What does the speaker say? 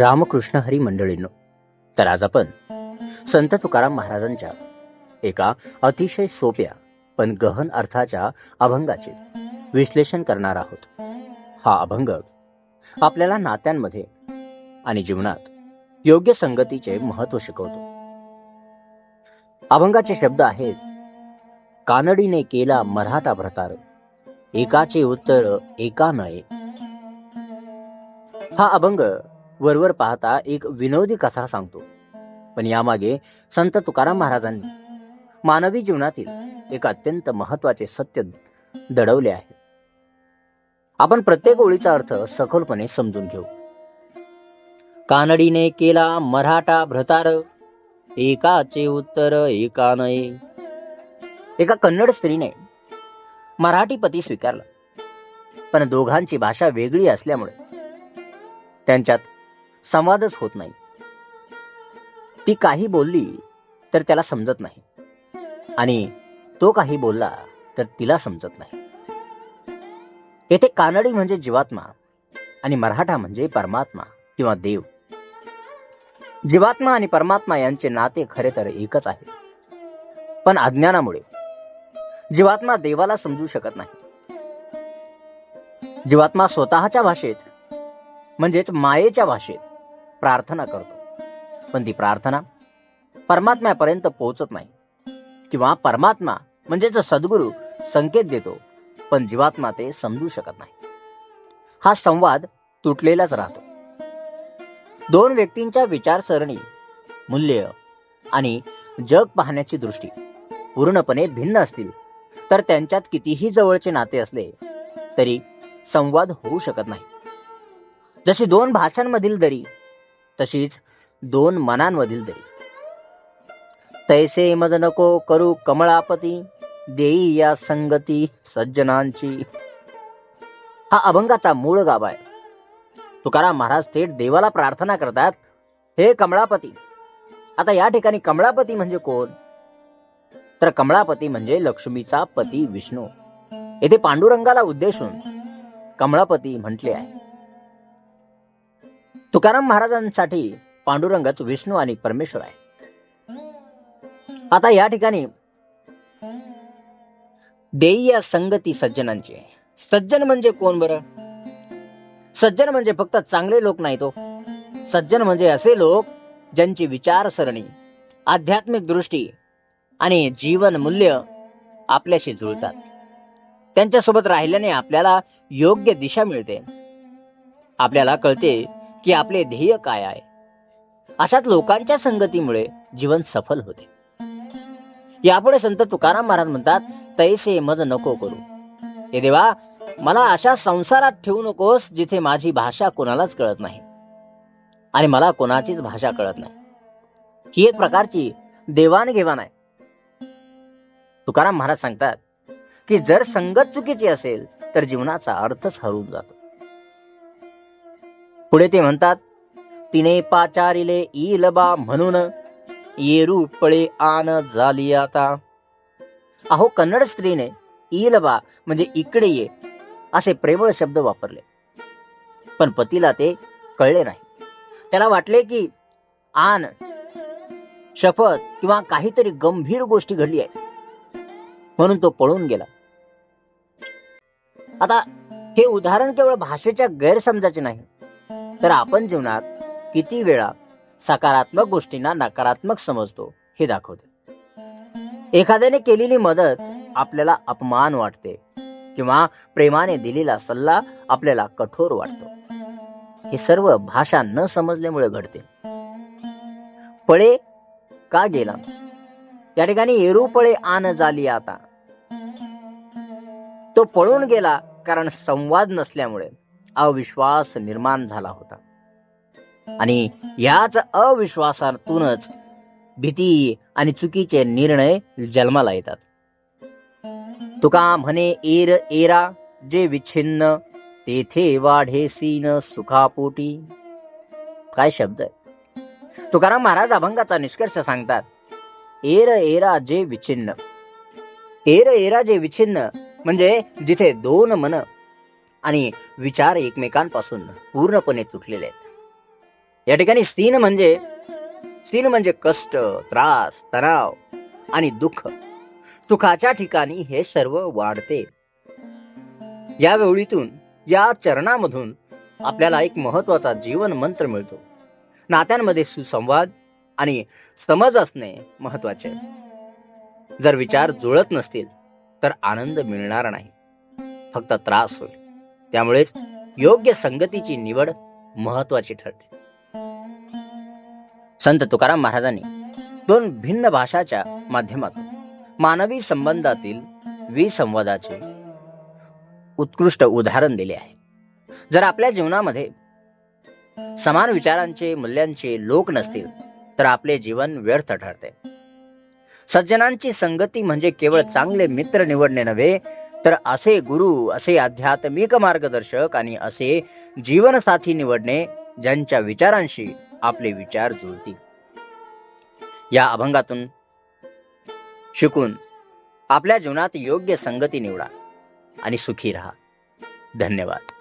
रामकृष्ण हरी मंडळींनो तर आज आपण संत तुकाराम महाराजांच्या एका अतिशय सोप्या पण गहन अर्थाच्या अभंगाचे विश्लेषण करणार आहोत. हा अभंग आपल्याला नात्यांमध्ये आणि जीवनात योग्य संगतीचे महत्त्व शिकवतो. अभंगाचे शब्द आहेत कानडीने केला मराठा भ्रतार एकाचे उत्तर एका नये. हा अभंग वरवर पाहता एक विनोदी कथा सांगतो. पण यामागे संत तुकाराम महाराजांनी मानवी जीवनातील एक अत्यंत महत्त्वाचे सत्य दडवले आहे. आपण प्रत्येक ओळीचा अर्थ सखोलपणे समजून घेऊ. कानडीने केला मराठा भ्रतार एकाचे उत्तर एका नये. एका कन्नड स्त्रीने मराठी पती स्वीकारला. पण दोघांची भाषा वेगळी असल्यामुळे त्यांच्यात संवादच होत नाही. ती काही बोलली तर त्याला समजत नाही. आणि तो काही बोलला तर तिला समजत नाही. येथे कानडी म्हणजे जीवात्मा आणि मराठा म्हणजे परमात्मा किंवा देव. जीवात्मा आणि परमात्मा यांचे नाते खरे तर एकच आहे. पण अज्ञानामुळे जीवात्मा देवाला समजू शकत नाही. जीवात्मा स्वतःच्या भाषेत म्हणजेच मायेच्या भाषेत प्रार्थना करतो. पण ती प्रार्थना परमात्म्यापर्यंत पोहोचत नाही. किंवा परमात्मा म्हणजेच सद्गुरू संकेत देतो पण जीवात्मा ते समजू शकत नाही. हा संवाद तुटलेलाच राहतो. दोन व्यक्तींच्या विचारसरणी मूल्य आणि जग पाहण्याची दृष्टी पूर्णपणे भिन्न असतील तर त्यांच्यात कितीही जवळचे नाते असले तरी संवाद होऊ शकत नाही. जशी दोन भाषांमधील दरी तशीच दोन मनांमधील दरी तैसे मज नको करू कमळापती देई या संगती सज्जनांची. हा अभंगाचा मूळ गाभा आहे. तुकाराम महाराज थेट देवाला प्रार्थना करतात हे कमळापती आता या ठिकाणी कमळापती म्हणजे कोण? तर कमळापती म्हणजे लक्ष्मीचा पती विष्णू. येथे पांडुरंगाला उद्देशून कमळापती म्हटले आहे. तुकाराम महाराजांसाठी पांडुरंगच विष्णू आणि परमेश्वर आहे. आता या ठिकाणी देय संगती सज्जनांची सज्जन म्हणजे कोण बरं? सज्जन म्हणजे फक्त चांगले लोक नाही तो. सज्जन म्हणजे असे लोक ज्यांची विचारसरणी आध्यात्मिक दृष्टी आणि जीवन मूल्य आपल्याशी जुळतात. त्यांच्यासोबत राहिल्याने आपल्याला योग्य दिशा मिळते. आपल्याला कळते की आपले ध्येय काय आहे? अशाच लोकांच्या संगतीमुळे जीवन सफल होते. यापुढे संत तुकाराम महाराज म्हणतात तैसे मज नको करू. हे देवा मला अशा संसारात ठेवू नकोस जिथे माझी भाषा कोणालाच कळत नाही. आणि मला कोणाचीच भाषा कळत नाही. ही एक प्रकारची देवाणघेवाण आहे. तुकाराम महाराज सांगतात की जर संगत चुकीची असेल तर जीवनाचा अर्थच हरवून जातो. पुढे ते म्हणतात तिने पाचारिले इलबा म्हणून येरू पळे आन झाली आता. अहो कन्नड स्त्रीने इलबा म्हणजे इकडे ये असे प्रेमळ शब्द वापरले. पण पतीला ते कळले नाही. त्याला वाटले की आन शपथ किंवा काहीतरी गंभीर गोष्टी घडली आहे म्हणून तो पळून गेला. आता हे उदाहरण केवळ भाषेच्या गैरसमजाचे नाही तर आपण जीवनात किती वेळा सकारात्मक गोष्टींना नकारात्मक समजतो हे दाखवते. एखाद्याने केलेली मदत आपल्याला अपमान वाटते किंवा प्रेमाने दिलेला सल्ला आपल्याला कठोर वाटतो. हे सर्व भाषा न समजल्यामुळे घडते. पळे का गेला? या ठिकाणी एरू पळे आन झाली आता. तो पळून गेला कारण संवाद नसल्यामुळे. अविश्वास निर्माण झाला होता. आणि याच अविश्वासातूनच भीती आणि चुकीचे निर्णय जन्माला येतात. तुका म्हणे एर एरा जे विच्छिन्न तेथे वाढेसीन सुखापोटी. काय शब्द आहे? तुकाराम महाराज अभंगाचा निष्कर्ष सांगतात एर एरा जे विच्छिन्न. एर एरा जे विच्छिन्न म्हणजे जिथे दोन मन आणि विचार एकमेकांपासून पूर्णपणे तुटलेले आहेत. या ठिकाणी स्थिन म्हणजे स्थिन म्हणजे कष्ट त्रास तणाव आणि दुःख. सुखाच्या ठिकाणी हे सर्व वाढते. या वेळीतून या चरणामधून आपल्याला एक महत्त्वाचा जीवन मंत्र मिळतो. नात्यांमध्ये सुसंवाद आणि समज असणे महत्त्वाचे जर विचार जुळत नसतील तर आनंद मिळणार नाही. फक्त त्रास होईल. त्यामुळेच योग्य संगतीची निवड महत्वाची ठरते. संत तुकाराम महाराजांनी दोन भिन्न भाषाच्या माध्यमातून मानवी संबंधातील विसंवादाचे उत्कृष्ट उदाहरण दिले आहे. जर आपल्या जीवनामध्ये समान विचारांचे मूल्यांचे लोक नसतील तर आपले जीवन व्यर्थ ठरते. सज्जनांची संगती म्हणजे केवळ चांगले मित्र निवडणे नव्हे तर असे गुरु असे आध्यात्मिक मार्गदर्शक आणि असे जीवनसाथी निवडणे ज्यांच्या विचारांशी आपले विचार जुळतील. या अभंगातून शिकून आपल्या जीवनात योग्य संगती निवडा आणि सुखी राहा. धन्यवाद.